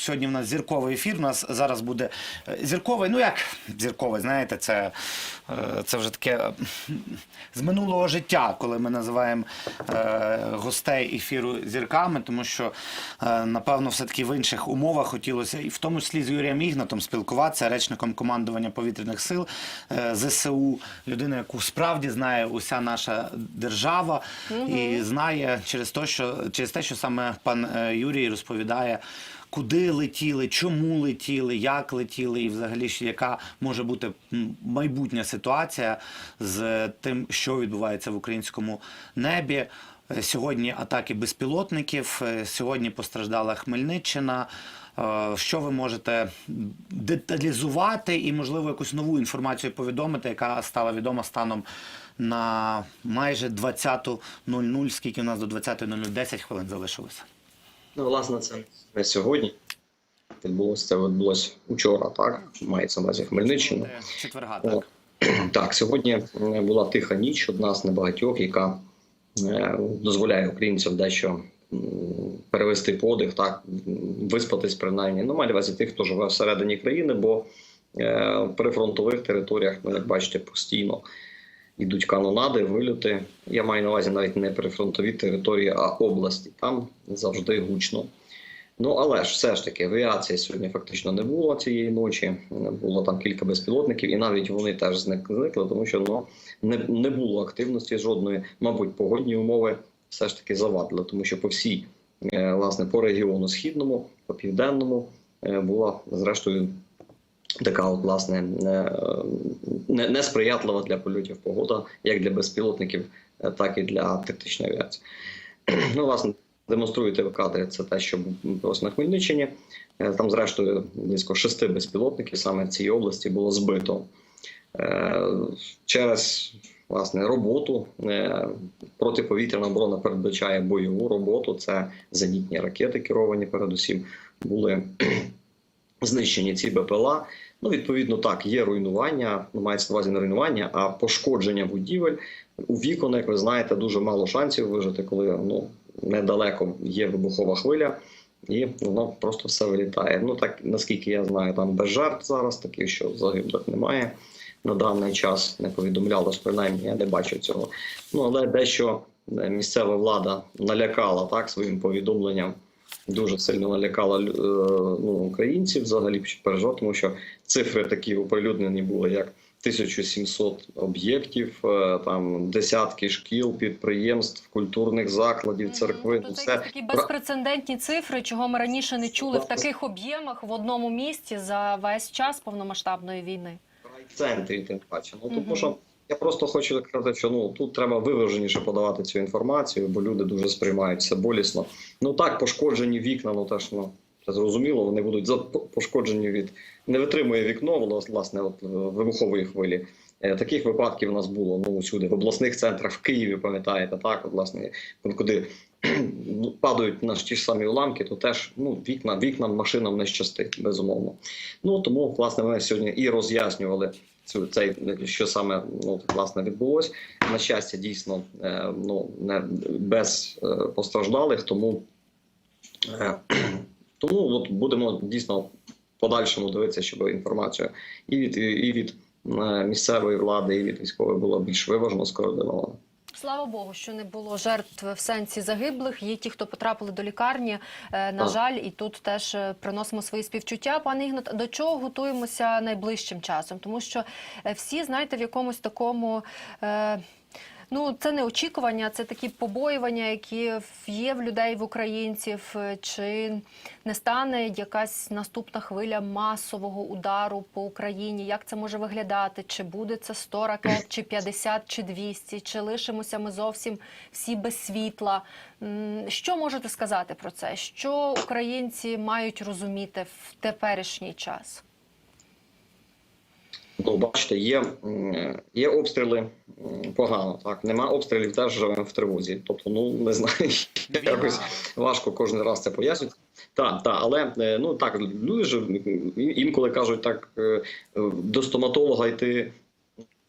Сьогодні в нас зірковий ефір. У нас зараз буде е, зірковий. Ну як зірковий, знаєте, це, е, це вже таке е, з минулого життя, коли ми називаємо гостей ефіру зірками, тому що напевно все-таки в інших умовах хотілося, і в тому числі з Юрієм Ігнатом спілкуватися, речником командування повітряних сил ЗСУ, людина, яку справді знає уся наша держава, і знає через те, що через те, що саме пан Юрій розповідає. Куди летіли, чому летіли, як летіли, і взагалі ж яка може бути майбутня ситуація з тим, що відбувається в українському небі. Е, Сьогодні атаки безпілотників, е, сьогодні постраждала Хмельниччина. Е, Що ви можете деталізувати і, можливо, якусь нову інформацію повідомити, яка стала відома станом на майже 20.00, скільки у нас до 20.00 10 хвилин залишилося? Ну, власне, це не сьогодні. Відбулося це відбулося учора, так? Мається на увазі Хмельниччина. Е, Четверга, так. Так, сьогодні е, була тиха ніч, одна з небагатьох, яка е, дозволяє українцям дещо перевести подих, так виспатись принаймні. Ну, маю увазі тих, хто живе всередині країни, бо в прифронтових територіях, ну, як бачите, постійно йдуть канонади, вильоти. Я маю на увазі навіть не прифронтові території, а області. Там завжди гучно. Ну але ж все ж таки авіації сьогодні фактично не було цієї ночі. Було там кілька безпілотників, і навіть вони теж зникли, тому що ну не, не було активності жодної. Мабуть, погодні умови все ж таки завадили, тому що по всій е, власне по регіону східному, по південному е, була зрештою така от власне е, не, несприятлива для польотів погода, як для безпілотників, так і для тактичної авіації. Ну, власне, демонструєте в кадрі це те, що ось на Хмельниччині. Е, Там, зрештою, близько шести безпілотників саме в цій області було збито Е, через власне роботу. е, Протиповітряна оборона передбачає бойову роботу. Це зенітні ракети, керовані передусім, були знищені ці БПЛА. Ну, відповідно, так, є руйнування, ну, мається на увазі не руйнування, а пошкодження будівель. У вікон, як ви знаєте, дуже мало шансів вижити, коли ну, недалеко є вибухова хвиля, і воно просто все вилітає. Ну, так, наскільки я знаю, там без жертв зараз, таких, що загиблих немає. На даний час не повідомлялось, принаймні я не бачив цього. Ну, але дещо е, місцева влада налякала так своїм повідомленням дуже сильно налякала е, ну, українців взагалі переживав, тому що цифри такі оприлюднені були, як 1700 об'єктів, е, там десятки шкіл, підприємств, культурних закладів, церкви. Тобто це все такі безпрецедентні цифри, чого ми раніше не чули в таких об'ємах в одному місті за весь час повномасштабної війни. в центрі тим паче. Ну тому що я просто хочу сказати, що ну тут треба виваженіше подавати цю інформацію, бо люди дуже сприймають це болісно. Ну так, пошкоджені вікна, ну теж ну. Зрозуміло, вони будуть пошкоджені від не витримує вікно, власне от, е, вибухової хвилі. Е, Таких випадків у нас було ну усюди в обласних центрах в Києві, пам'ятаєте, так от власне, куди падають на ті ж самі уламки, то теж ну вікна, вікнам, машинам не щастить, безумовно. Ну тому власне ми сьогодні і роз'яснювали цю цей що саме ну власне відбулось. На щастя, дійсно е, ну не без постраждалих, тому тому от будемо дійсно в подальшому дивитися, щоб інформація і від і від е, місцевої влади, і від військової була більш виважено скоординована. Слава Богу, що не було жертв в сенсі загиблих. Є ті, хто потрапили до лікарні. Е, На жаль, і тут теж е, приносимо свої співчуття. Пане Ігнат, до чого готуємося найближчим часом? Тому що всі, знаєте, в якомусь такому. е, Ну, це не очікування, це такі побоювання, які є в людей, в українців. Е, Чи не стане якась наступна хвиля масового удару по Україні? Як це може виглядати? Чи буде це 100 ракет, чи 50, чи 200? Чи лишимося ми зовсім всі без світла? Що можете сказати про це? Що українці мають розуміти в теперішній час? Ну, бачите, є, є обстріли погано. Так, нема обстрілів, теж живемо в тривозі. Тобто, ну не знаю, якось важко кожен раз це пояснювати. Так, та, але е, ну так, люди ж інколи кажуть так, е, е, до стоматолога йти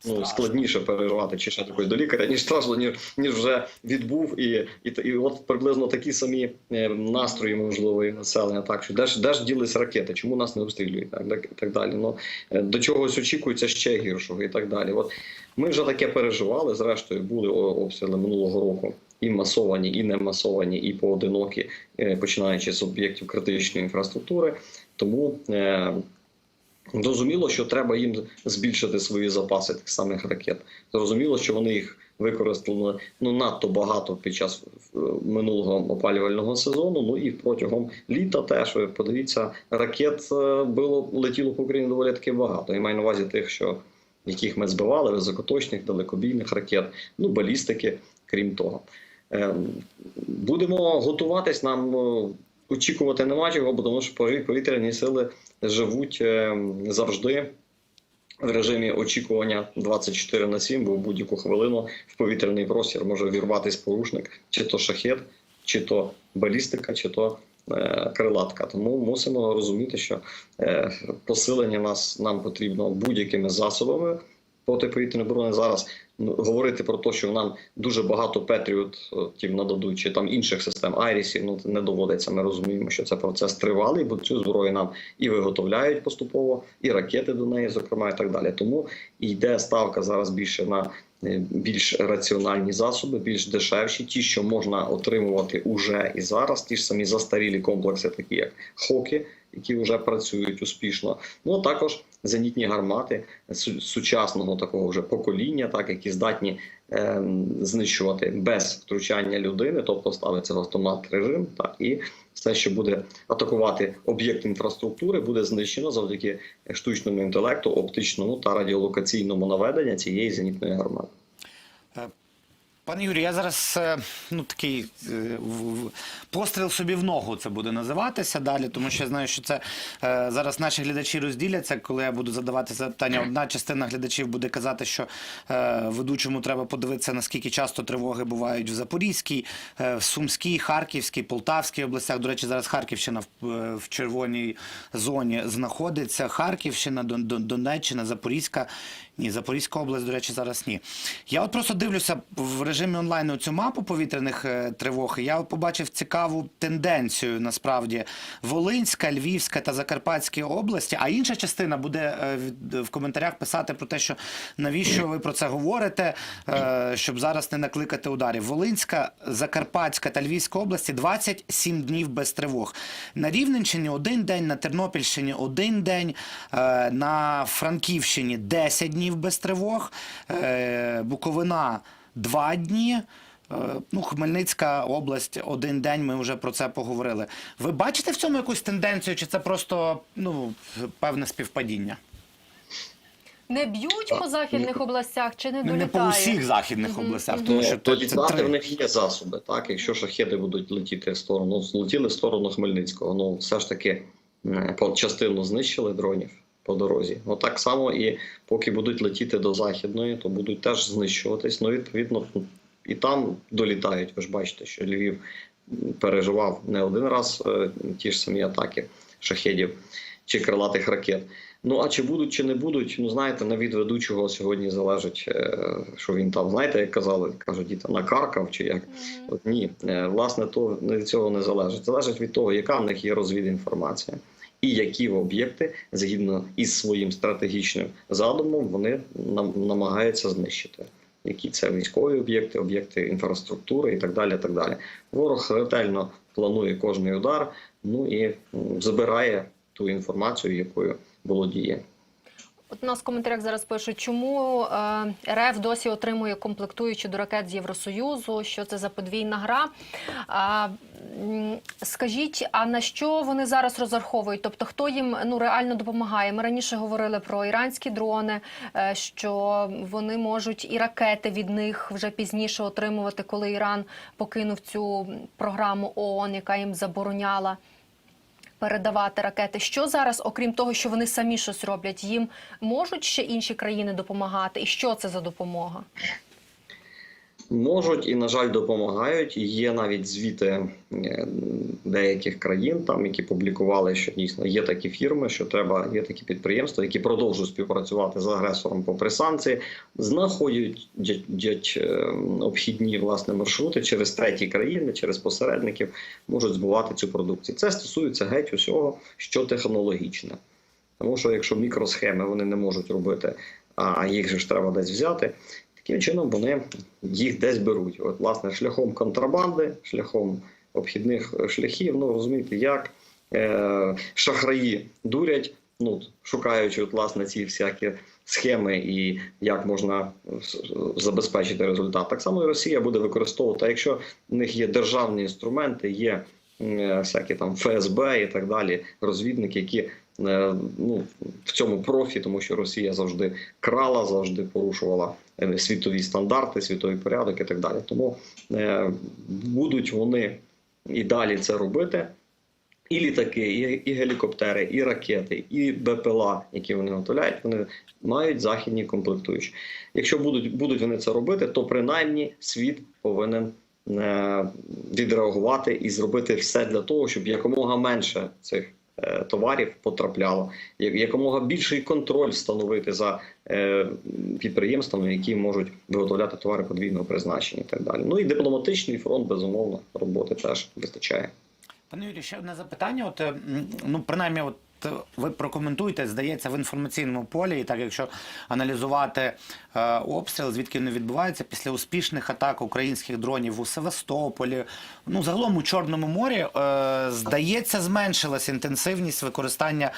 ну, складніше переживати чи ще такої до лікаря, ніж страшно, ніж, ніж вже відбув. І, і, і от приблизно такі самі е, настрої, можливо, і населення. Так, що де ж, де ж ділись ракети, чому нас не обстрілюють, так, так, так далі. Ну, е, до чогось очікується ще гіршого і так далі. От ми вже таке переживали. Зрештою, були обстріли минулого року. І масовані, і не масовані, і поодинокі, е, починаючи з об'єктів критичної інфраструктури. Тому Зрозуміло, що треба їм збільшити свої запаси тих самих ракет. Зрозуміло, що вони їх використали ну надто багато під час е, минулого опалювального сезону. Ну і протягом літа теж подивіться, ракет е, було летіло по Україні доволі таки багато. Я маю на увазі тих, що яких ми збивали, високоточних, далекобійних ракет, ну балістики, крім того. Ем, Будемо готуватись нам. Очікувати нема чого, тому що повітряні сили живуть е, завжди в режимі очікування 24 на 7, бо в будь-яку хвилину в повітряний простір може вірватися порушник, чи то шахет, чи то балістика, чи то е, крилатка. Тому мусимо розуміти, що е, посилення нас нам потрібно будь-якими засобами протиповітряної оборони зараз. Говорити про те, що нам дуже багато петріотів нададуть, чи там інших систем Айрісів, ну не доводиться. Ми розуміємо, що це процес тривалий, бо цю зброю нам і виготовляють поступово, і ракети до неї, зокрема, і так далі. Тому йде ставка зараз більше на е, більш раціональні засоби, більш дешевші, ті, що можна отримувати уже і зараз, ті ж самі застарілі комплекси, такі як хоки, які вже працюють успішно. Ну а також зенітні гармати сучасного такого вже покоління, так які здатні е, знищувати без втручання людини, тобто ставиться в автомат режим, так і все, що буде атакувати об'єкт інфраструктури, буде знищено завдяки штучному інтелекту, оптичному та радіолокаційному наведення цієї зенітної гармати. Пане Юрій, я зараз е, ну такий е, постріл собі в ногу це буде називатися далі, тому що я знаю, що це е, зараз наші глядачі розділяться. Коли я буду задавати запитання, одна частина глядачів буде казати, що ведучому треба подивитися, наскільки часто тривоги бувають в Запорізькій, в Сумській, Харківській, Полтавській областях. До речі, зараз Харківщина в, червоній зоні знаходиться. Харківщина, Дон- Дон- Донеччина, Запорізька. Ні, Запорізька область, до речі, зараз ні. Я от просто дивлюся в режимі онлайн цю мапу повітряних е, тривог. Я побачив цікаву тенденцію насправді Волинська, Львівська та Закарпатські області. А інша частина буде е, в коментарях писати про те, що навіщо ви про це говорите, е, щоб зараз не накликати ударів. Волинська, Закарпатська та Львівська області 27 днів без тривог. На Рівненщині один день, на Тернопільщині один день, на Франківщині 10 днів без тривог, е, Буковина 2 дні. е, Ну, Хмельницька область один день. Ми вже про це поговорили. Ви бачите в цьому якусь тенденцію, чи це просто ну певне співпадіння? Не б'ють по західних областях чи не Не по усіх західних областях, тому Ну, що то це три. в них є засоби. Так, якщо шахеди будуть летіти в сторону, злетіли в сторону Хмельницького. Ну все ж таки частину знищили дронів по дорозі. Ну так само і поки будуть летіти до західної, то будуть теж знищуватись. Ну відповідно і там долітають. Ви ж бачите, що Львів переживав не один раз е, ті ж самі атаки шахедів чи крилатих ракет. Ну а чи будуть, чи не будуть, ну знаєте, на від ведучого сьогодні залежить, е, що він там, знаєте, як казали, кажуть, діти накаркав чи як. От ні, Е, власне, то від цього не залежить. Залежить від того, яка в них є розвідінформація, і які об'єкти, згідно із своїм стратегічним задумом, вони нам намагаються знищити. Які це військові об'єкти, об'єкти інфраструктури і так далі. так далі. Ворог ретельно планує кожний удар, ну і забирає ту інформацію, якою володіє. От у нас в коментарях зараз пишуть, чому е, РФ досі отримує комплектуючі до ракет з Євросоюзу, що це за подвійна гра. Скажіть, а на що вони зараз розраховують? Тобто, хто їм ну реально допомагає? Ми раніше говорили про іранські дрони, е, що вони можуть і ракети від них вже пізніше отримувати, коли Іран покинув цю програму ООН, яка їм забороняла передавати ракети. Що зараз, окрім того, що вони самі щось роблять, їм можуть ще інші країни допомагати? І що це за допомога? Можуть і, на жаль, допомагають. Є навіть звіти е, деяких країн, там які публікували, що дійсно є такі фірми, що треба, є такі підприємства, які продовжують співпрацювати з агресором попри санкції, знаходять дя- дять, е, обхідні власне маршрути через треті країни, через посередників можуть збувати цю продукцію. Це стосується геть усього, що технологічне. Тому що якщо мікросхеми вони не можуть робити, а їх же ж треба десь взяти. Таким чином вони їх десь беруть. От, власне, шляхом контрабанди, шляхом обхідних шляхів. Ну розумієте, як е, шахраї дурять, ну шукаючи от, власне ці всякі схеми і як можна забезпечити результат. Так само і Росія буде використовувати. Якщо в них є державні інструменти, є е, всякі там ФСБ і так далі, розвідники, які ну, в цьому профі, тому що Росія завжди крала, завжди порушувала е, світові стандарти, світовий порядок і так далі. Тому е, будуть вони і далі це робити. І літаки, і, і гелікоптери, і ракети, і БПЛА, які вони виготовляють, вони мають західні комплектуючі. Якщо будуть, будуть вони це робити, то принаймні світ повинен е, відреагувати і зробити все для того, щоб якомога менше цих е, товарів потрапляло, якомога більший контроль встановити за е, підприємствами, які можуть виготовляти товари подвійного призначення і так далі. Ну і дипломатичний фронт, безумовно, роботи теж вистачає. Пане Юрію, ще одне запитання. От, е, ну, принаймні, от е, ви прокоментуєте, здається, в інформаційному полі, і так якщо аналізувати е, обстріл, звідки вони відбуваються після успішних атак українських дронів у Севастополі, ну загалом у Чорному морі, е, здається, зменшилась інтенсивність використання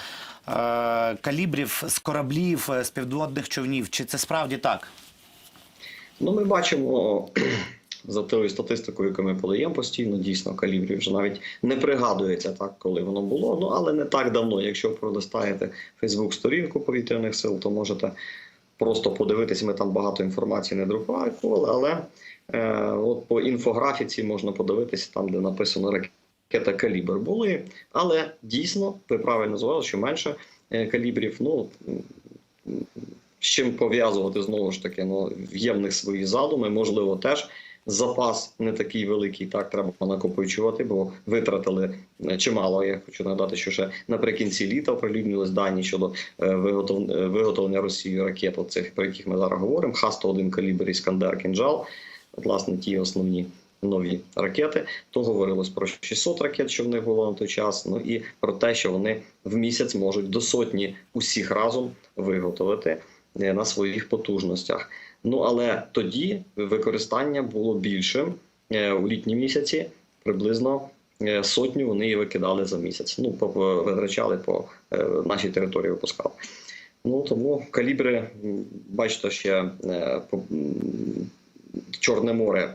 е, калібрів з кораблів, е, з підводних човнів. Чи це справді так? Ну, ми бачимо за тою статистикою, яку ми подаємо постійно, дійсно калібрів вже навіть не пригадується так, коли воно було. Ну але не так давно. Якщо пролистаєте Фейсбук сторінку повітряних сил, то можете просто подивитись. Ми там багато інформації не друкували, але е, от по інфографіці можна подивитися там, де написано ракета калібр були. Але дійсно, ви правильно звали, що менше е, калібрів. Ну з чим пов'язувати знову ж таки, ну є свої задуми, можливо, теж. Запас не такий великий, так треба накопичувати, бо витратили е, чимало. Я хочу нагадати, що ще наприкінці літа оприлюднились дані щодо е, е, виготовлення Росією ракет, цих про яких ми зараз говоримо. Х-101 калібр Іскандер Кінжал, власне, ті основні нові ракети. То говорилось про 600 ракет, що в них було на той час. Ну і про те, що вони в місяць можуть до сотні усіх разом виготовити на своїх потужностях. Ну але тоді використання було більшим Е, у літні місяці. Приблизно е, сотню вони викидали за місяць. Ну, витрачали по е, нашій території, випускали. Ну тому калібри, бачите, ще Чорне море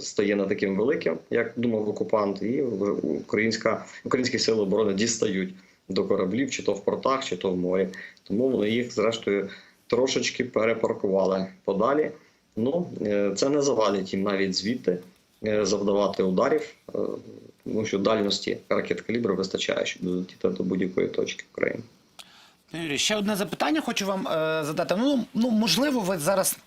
стає не таким великим, як думав окупант, і українська українські сили оборони дістають до кораблів, чи то в портах, чи то в морі. Тому вони їх зрештою трошечки перепаркували подалі. Ну е, це не завадить їм навіть звідти е, завдавати ударів, е, тому що дальності ракет калібру вистачає, щоб долетіти до будь-якої точки України. Ще одне запитання хочу вам е, задати. Ну, ну можливо, ви зараз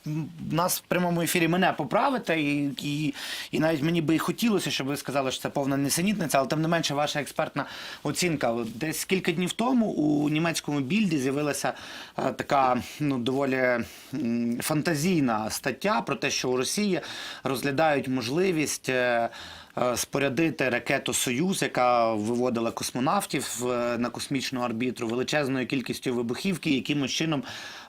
нас в прямому ефірі мене поправите, і, і, і навіть мені би і хотілося, щоб ви сказали, що це повна несенітниця, але тим не менше, ваша експертна оцінка. Десь кілька днів тому у німецькому більді з'явилася е, така ну доволі фантазійна стаття про те, що у Росії розглядають можливість. е, Спорядити ракету Союз, яка виводила космонавтів е, на космічну арбітру, величезною кількістю вибухівки, якимось чином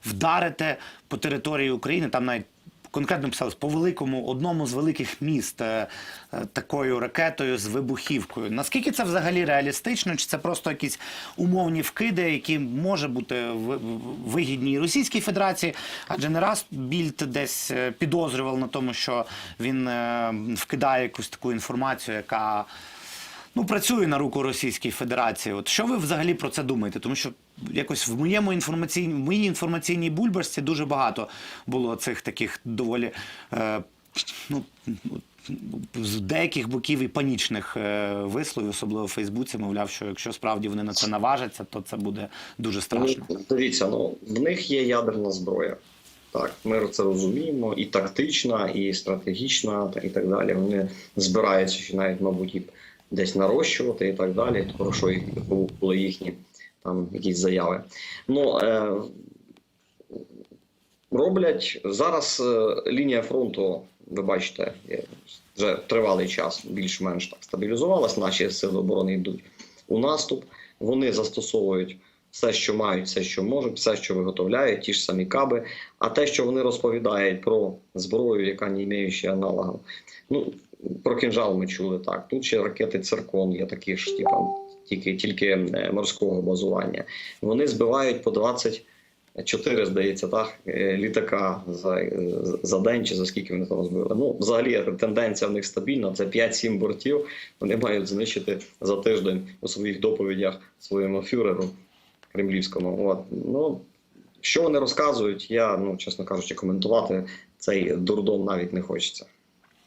вдарити по території України. Там навіть конкретно писалось по великому одному з великих міст е, е, такою ракетою з вибухівкою. Наскільки це взагалі реалістично? Чи це просто якісь умовні вкиди, які може бути ви- вигідні і Російській Федерації? Адже не раз Більд десь е, підозрював на тому, що він вкидає якусь таку інформацію, яка ну, працює на руку Російській Федерації. От що ви взагалі про це думаєте? Тому що якось в моєму інформаційній, в моїй інформаційній бульбашці дуже багато було цих таких доволі. Е, ну, з деяких боків і панічних е, висловів, особливо в Фейсбуці, мовляв, що якщо справді вони на це наважаться, то це буде дуже страшно. Ну, дивіться, ну в них є ядерна зброя. Так, ми це розуміємо, і тактична, і стратегічна, і так далі. Вони збираються ще навіть, мабуть, десь нарощувати і так далі. Про що були їхні там якісь заяви. Ну е, роблять зараз е, лінія фронту, ви бачите, вже тривалий час більш-менш так стабілізувалась. Наші сили оборони йдуть у наступ. Вони застосовують все, що мають, все, що можуть, все, що виготовляють, ті ж самі каби. А те, що вони розповідають про зброю, яка не має ще аналогів, ну про кінжал ми чули так. Тут ще ракети циркон є такі ж, типу, тільки тільки е, морського базування. Вони збивають по 24, здається, так, е, літака за, е, за день чи за скільки вони там збили. Ну, взагалі тенденція в них стабільна. Це 5-7 бортів. Вони мають знищити за тиждень у своїх доповідях своєму фюреру кремлівському. От ну що вони розказують, я ну чесно кажучи, коментувати цей дурдом навіть не хочеться.